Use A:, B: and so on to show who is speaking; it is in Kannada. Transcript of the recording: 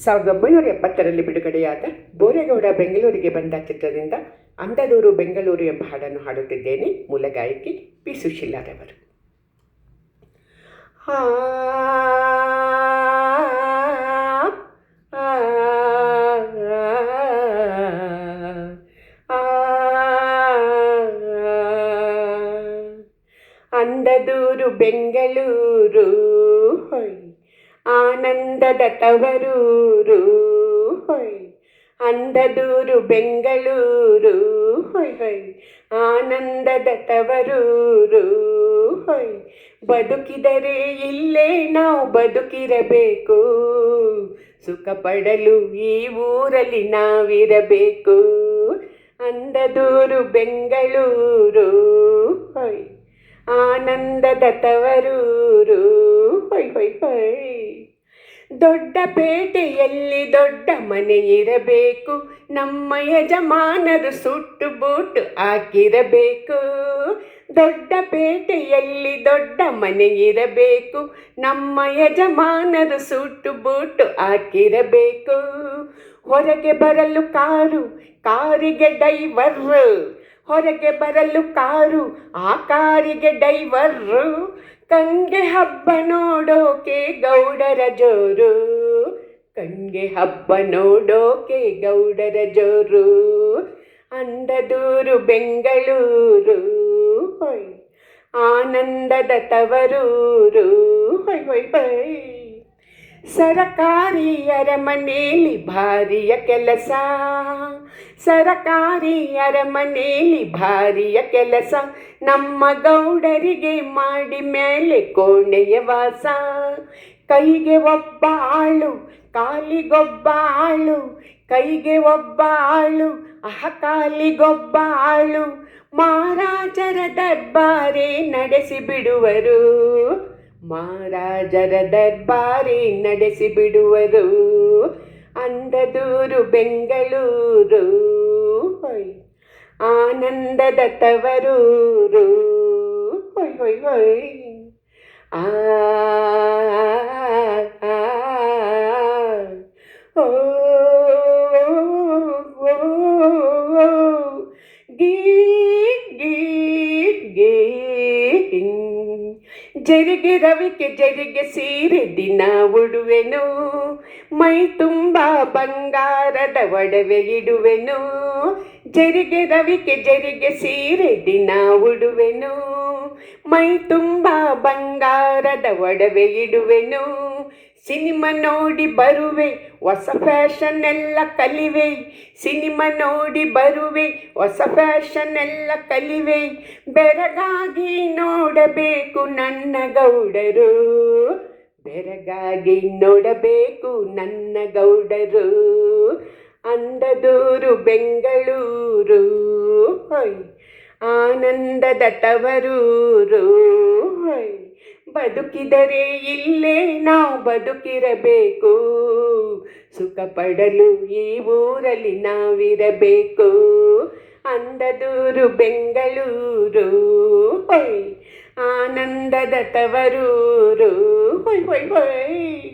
A: ಸಾವಿರದ ಒಂಬೈನೂರ ಎಪ್ಪತ್ತರಲ್ಲಿ ಬಿಡುಗಡೆಯಾದ ಬೋರೆಗೌಡ ಬೆಂಗಳೂರಿಗೆ ಬಂದ ಚಿತ್ರದಿಂದ ಅಂದದೂರು ಬೆಂಗಳೂರು ಎಂಬ ಹಾಡನ್ನು ಹಾಡುತ್ತಿದ್ದೇನೆ ಮೂಲ ಗಾಯಕಿ ಪಿ ಸುಶೀಲಾರವರು ಅಂದದೂರು ಬೆಂಗಳೂರು ಹೊಯ್ ಆನಂದದ ತವರೂರು ಹೊಯ್. ಅಂದದೂರು ಬೆಂಗಳೂರು, ಹೊಯ್ ಹೊಯ್. ಆನಂದದ ತವರೂರು ಹೊಯ್. ಬದುಕಿದರೆ ಇಲ್ಲೇ ನಾವು ಬದುಕಿರಬೇಕು. ಸುಖ ಪಡಲು ಈ ಊರಲ್ಲಿ ನಾವಿರಬೇಕು. ಅಂದದೂರು ಬೆಂಗಳೂರು, ಹೊಯ್. ಆನಂದದ ತವರೂರು ಹೊಯ್ ಹೊಯ್ ಹೊಯ್. ದೊಡ್ಡ ಪೇಟೆಯಲ್ಲಿ ದೊಡ್ಡ ಮನೆ ಇರಬೇಕು. ನಮ್ಮ ಯಜಮಾನರು ಸುಟ್ಟು ಬೂಟು ಹಾಕಿರಬೇಕು. ದೊಡ್ಡ ಪೇಟೆಯಲ್ಲಿ ದೊಡ್ಡ ಮನೆ ಇರಬೇಕು. ನಮ್ಮ ಯಜಮಾನರು ಸುಟ್ಟು ಬೂಟು ಹಾಕಿರಬೇಕು. ಹೊರಗೆ ಬರಲು ಕಾರು, ಕಾರಿಗೆ ಡೈವರ್. ಹೊರಗೆ ಬರಲು ಕಾರು, ಆ ಕಾರಿಗೆ ಡೈವರು. ಕಂಗೆ ಹಬ್ಬ ನೋಡೋಕೆ ಗೌಡರ ಜೋರು. ಕಣ್ಗೆ ಹಬ್ಬ ನೋಡೋಕೆ ಗೌಡರ ಜೋರು. ಅಂದದೂರು ಬೆಂಗಳೂರು. ಹೊಯ್. ಆನಂದದ ತವರೂರು. ಹೊಯ್ ಹೊಯ್ ಹೊಯ್. ಸರಕಾರಿ ಅರಮನೆಯಲ್ಲಿ ಭಾರಿಯ ಕೆಲಸ. ಸರಕಾರಿ ಅರಮನೆಯಲ್ಲಿ ಭಾರಿಯ ಕೆಲಸ. ನಮ್ಮ ಗೌಡರಿಗೆ ಮಾಡಿ ಮೇಲೆ ಕೋಣೆಯ ವಾಸ. ಕೈಗೆ ಒಬ್ಬ ಆಳು, ಕಾಲಿಗೊಬ್ಬ ಆಳು. ಕೈಗೆ ಒಬ್ಬ ಆಳು, ಅಹ ಕಾಲಿಗೊಬ್ಬ ಆಳು. ಮಹಾರಾಜರ ದರ್ಬಾರೆ ನಡೆಸಿ ಬಿಡುವರು. ಮಹಾರಾಜರ ದರ್ಬಾರಿ ನಡೆಸಿ ಬಿಡುವರು. ಅಂದದೂರು ಬೆಂಗಳೂರು. ಆನಂದದ ತವರೂರು ಹೊಯ್ ಹೊಯ್ ಹೊಯ್ ಆ ಆ, ಓ, ಓ, ಓ, ಗೀ ಗೀ ಗೀ ಜರಿಗೆ ರವಿಕೆ ಜರಿಗೆ ಸೀರೆ ದಿನ ಉಡುವೆನು ಮೈ ತುಂಬ ಬಂಗಾರದ ಒಡವೆ ಇಡುವೆನು ಜರಿಗೆ ರವಿಕೆ ಜರಿಗೆ ಸೀರೆ ದಿನ ಉಡುವೆನು. ಮೈ ತುಂಬ ಬಂಗಾರದ ಒಡವೆ ಇಡುವೆನು. ಸಿನಿಮಾ ನೋಡಿ ಬರುವೆ, ಹೊಸ ಫ್ಯಾಷನ್ ಎಲ್ಲ ಕಲಿವೆ. ಸಿನಿಮಾ ನೋಡಿ ಬರುವೆ, ಹೊಸ ಫ್ಯಾಷನ್ ಎಲ್ಲ ಕಲಿವೆ. ಬೆರಗಾಗಿ ನೋಡಬೇಕು ನನ್ನ ಗೌಡರು. ಬೆರಗಾಗಿ ನೋಡಬೇಕು ನನ್ನ ಗೌಡರು. ಅಂದದೂರು ಬೆಂಗಳೂರು. ಹೊಯ್ ಆನಂದದ ತವರೂರು ಬದುಕಿದರೆ ಇಲ್ಲೇ ನಾವು ಬದುಕಿರಬೇಕು. ಸುಖ ಪಡಲು ಈ ಊರಲ್ಲಿ ನಾವಿರಬೇಕು. ಅಂದದೂರು ಬೆಂಗಳೂರು. ಆನಂದದ ತವರೂರು ಹೊಯ್ ಹೊಯ್ ಹೊಯ್